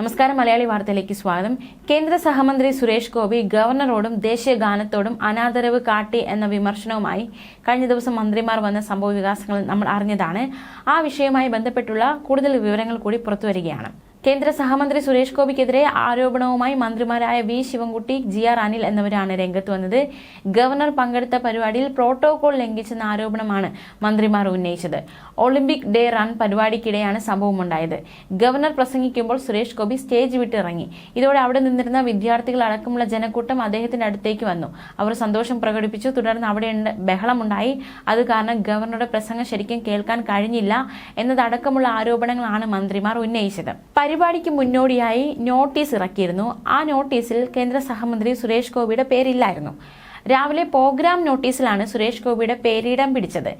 നമസ്കാരം മലയാളി വാർത്തയിലേക്ക് സ്വാഗതം. കേന്ദ്ര സഹമന്ത്രി സുരേഷ് ഗോപി ഗവർണറോടും ദേശീയ ഗാനത്തോടും അനാദരവ് കാട്ടി എന്ന വിമർശനവുമായി കഴിഞ്ഞ ദിവസം മന്ത്രിമാർ വന്ന സംഭവ വികാസങ്ങൾ നമ്മൾ അറിഞ്ഞതാണ്. ആ വിഷയവുമായി ബന്ധപ്പെട്ടുള്ള കൂടുതൽ വിവരങ്ങൾ കൂടി പുറത്തുവരികയാണ്. കേന്ദ്ര സഹമന്ത്രി സുരേഷ് ഗോപിക്കെതിരെ ആരോപണവുമായി മന്ത്രിമാരായ V Sivankutty G R Anil എന്നിവരാണ് രംഗത്ത് വന്നത്. ഗവർണർ പങ്കെടുത്ത പരിപാടിയിൽ പ്രോട്ടോകോൾ ലംഘിച്ചെന്ന ആരോപണമാണ് മന്ത്രിമാർ ഉന്നയിച്ചത്. ഒളിമ്പിക് ഡേ റൺ പരിപാടിക്കിടെയാണ് സംഭവമുണ്ടായത് ഗവർണർ പ്രസംഗിക്കുമ്പോൾ സുരേഷ് ഗോപി സ്റ്റേജ് വിട്ടിറങ്ങി. ഇതോടെ അവിടെ നിന്നിരുന്ന വിദ്യാർത്ഥികൾ അടക്കമുള്ള ജനക്കൂട്ടം അദ്ദേഹത്തിന്റെ അടുത്തേക്ക് വന്നു. അവർ സന്തോഷം പ്രകടിപ്പിച്ചു. തുടർന്ന് അവിടെ ബഹളമുണ്ടായി. അത് കാരണം ഗവർണറുടെ പ്രസംഗം ശരിക്കും കേൾക്കാൻ കഴിഞ്ഞില്ല എന്നതടക്കമുള്ള ആരോപണങ്ങളാണ് മന്ത്രിമാർ ഉന്നയിച്ചത്. പരിപാടിക്ക് മുന്നോടിയായി നോട്ടീസ് ഇറക്കിയിരുന്നു. ആ നോട്ടീസിൽ കേന്ദ്ര സഹമന്ത്രി സുരേഷ് ഗോപിയുടെ പേരില്ലായിരുന്നു. രാവിലെ പ്രോഗ്രാം നോട്ടീസിലാണ് സുരേഷ് ഗോപിയുടെ പേരിടം പിടിച്ചത്.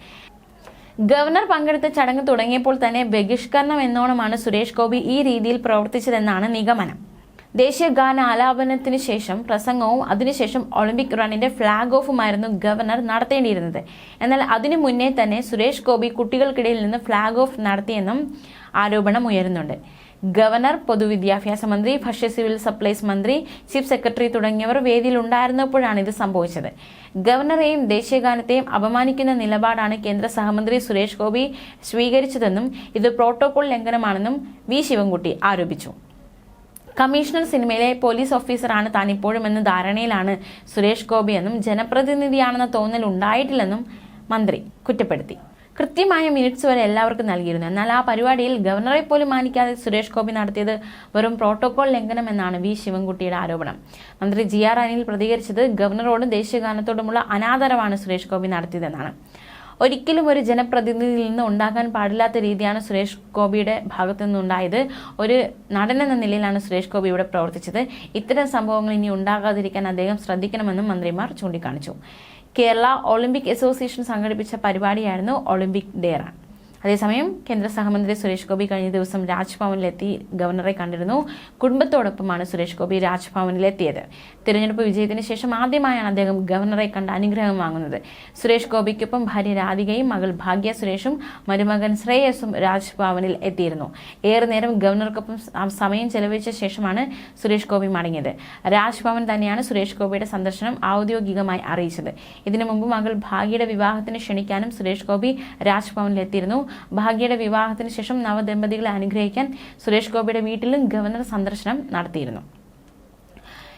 ഗവർണർ പങ്കെടുത്ത ചടങ്ങ് തുടങ്ങിയപ്പോൾ തന്നെ ബഹിഷ്കരണം എന്നോണമാണ് സുരേഷ് ഗോപി ഈ രീതിയിൽ പ്രവർത്തിച്ചതെന്നാണ് നിഗമനം. ദേശീയ ഗാന ആലാപനത്തിന് ശേഷം പ്രസംഗവും അതിനുശേഷം ഒളിമ്പിക് റണ്ണിന്റെ ഫ്ളാഗ് ഓഫുമായിരുന്നു ഗവർണർ നടത്തേണ്ടിയിരുന്നത്. എന്നാൽ അതിനു മുന്നേ തന്നെ സുരേഷ് ഗോപി കുട്ടികൾക്കിടയിൽ നിന്ന് ഫ്ളാഗ് ഓഫ് നടത്തിയെന്നും ആരോപണം ഉയരുന്നുണ്ട്. ഗവർണർ പൊതുവിദ്യാഭ്യാസ മന്ത്രി ഭക്ഷ്യ സിവിൽ സപ്ലൈസ് മന്ത്രി ചീഫ് സെക്രട്ടറി തുടങ്ങിയവർ വേദിയിൽ ഉണ്ടായിരുന്നപ്പോഴാണ് ഇത് സംഭവിച്ചത്. ഗവർണറെയും ദേശീയഗാനത്തെയും അപമാനിക്കുന്ന നിലപാടാണ് കേന്ദ്ര സഹമന്ത്രി സുരേഷ് ഗോപി സ്വീകരിച്ചതെന്നും ഇത് പ്രോട്ടോകോൾ ലംഘനമാണെന്നും വി ശിവൻകുട്ടി ആരോപിച്ചു. കമ്മീഷണർ സിനിമയിലെ പോലീസ് ഓഫീസറാണ് താൻ ഇപ്പോഴും എന്ന ധാരണയിലാണ് സുരേഷ് ഗോപിയെന്നും ജനപ്രതിനിധിയാണെന്ന തോന്നൽ ഉണ്ടായിട്ടില്ലെന്നും മന്ത്രി കുറ്റപ്പെടുത്തി. കൃത്യമായ മിനിറ്റ്സ് വരെ എല്ലാവർക്കും നൽകിയിരുന്നു. എന്നാൽ ആ പരിപാടിയിൽ ഗവർണറെ പോലും മാനിക്കാതെ സുരേഷ് ഗോപി നടത്തിയത് വെറും പ്രോട്ടോകോൾ ലംഘനമെന്നാണ് വി. ശിവൻകുട്ടിയുടെ ആരോപണം. മന്ത്രി ജി. ആർ. അനിൽ പ്രതികരിച്ചത് ഗവർണറോടും ദേശീയഗാനത്തോടുമുള്ള അനാദരവാണ് സുരേഷ് ഗോപി നടത്തിയതെന്നാണ്. ഒരിക്കലും ഒരു ജനപ്രതിനിധിയിൽ നിന്ന് ഉണ്ടാകാൻ പാടില്ലാത്ത രീതിയാണ് സുരേഷ് ഗോപിയുടെ ഭാഗത്തു നിന്നുണ്ടായത്. ഒരു നടൻ എന്ന നിലയിലാണ് സുരേഷ് ഗോപി ഇവിടെ പ്രവർത്തിച്ചത്. ഇത്തരം സംഭവങ്ങൾ ഇനി ഉണ്ടാകാതിരിക്കാൻ അദ്ദേഹം ശ്രദ്ധിക്കണമെന്നും മന്ത്രിമാർ ചൂണ്ടിക്കാണിച്ചു. കേരള ഒളിമ്പിക് അസോസിയേഷൻ സംഘടിപ്പിച്ച പരിപാടിയായിരുന്നു ഒളിമ്പിക് ഡേ റൺ അതേസമയം കേന്ദ്ര സഹമന്ത്രി സുരേഷ് ഗോപി കഴിഞ്ഞ ദിവസം രാജ്ഭവനിലെത്തി ഗവർണറെ കണ്ടിരുന്നു. കുടുംബത്തോടൊപ്പമാണ് സുരേഷ് ഗോപി രാജ്ഭവനിലെത്തിയത്. തിരഞ്ഞെടുപ്പ് വിജയത്തിന് ശേഷം ആദ്യമായാണ് അദ്ദേഹം ഗവർണറെ കണ്ട് അനുഗ്രഹം വാങ്ങുന്നത്. സുരേഷ് ഗോപിക്കൊപ്പം ഭാര്യ രാധികയും മകൾ ഭാഗ്യ സുരേഷും മരുമകൻ ശ്രേയസും രാജ്ഭവനിൽ എത്തിയിരുന്നു. ഏറെ നേരം ഗവർണർക്കൊപ്പം സമയം ചെലവഴിച്ച ശേഷമാണ് സുരേഷ് ഗോപി മടങ്ങിയത്. രാജ്ഭവൻ തന്നെയാണ് സുരേഷ് ഗോപിയുടെ സന്ദർശനം ഔദ്യോഗികമായി അറിയിച്ചത്. ഇതിനു മുമ്പ് മകൾ ഭാഗ്യയുടെ വിവാഹത്തിന് ക്ഷണിക്കാനും സുരേഷ് ഗോപി രാജ്ഭവനിൽ എത്തിയിരുന്നു. ഭാഗ്യയുടെ വിവാഹത്തിന് ശേഷം നവദമ്പതികളെ അനുഗ്രഹിക്കാൻ സുരേഷ് ഗോപിയുടെ വീട്ടിലും ഗവർണർ സന്ദർശനം നടത്തിയിരുന്നു.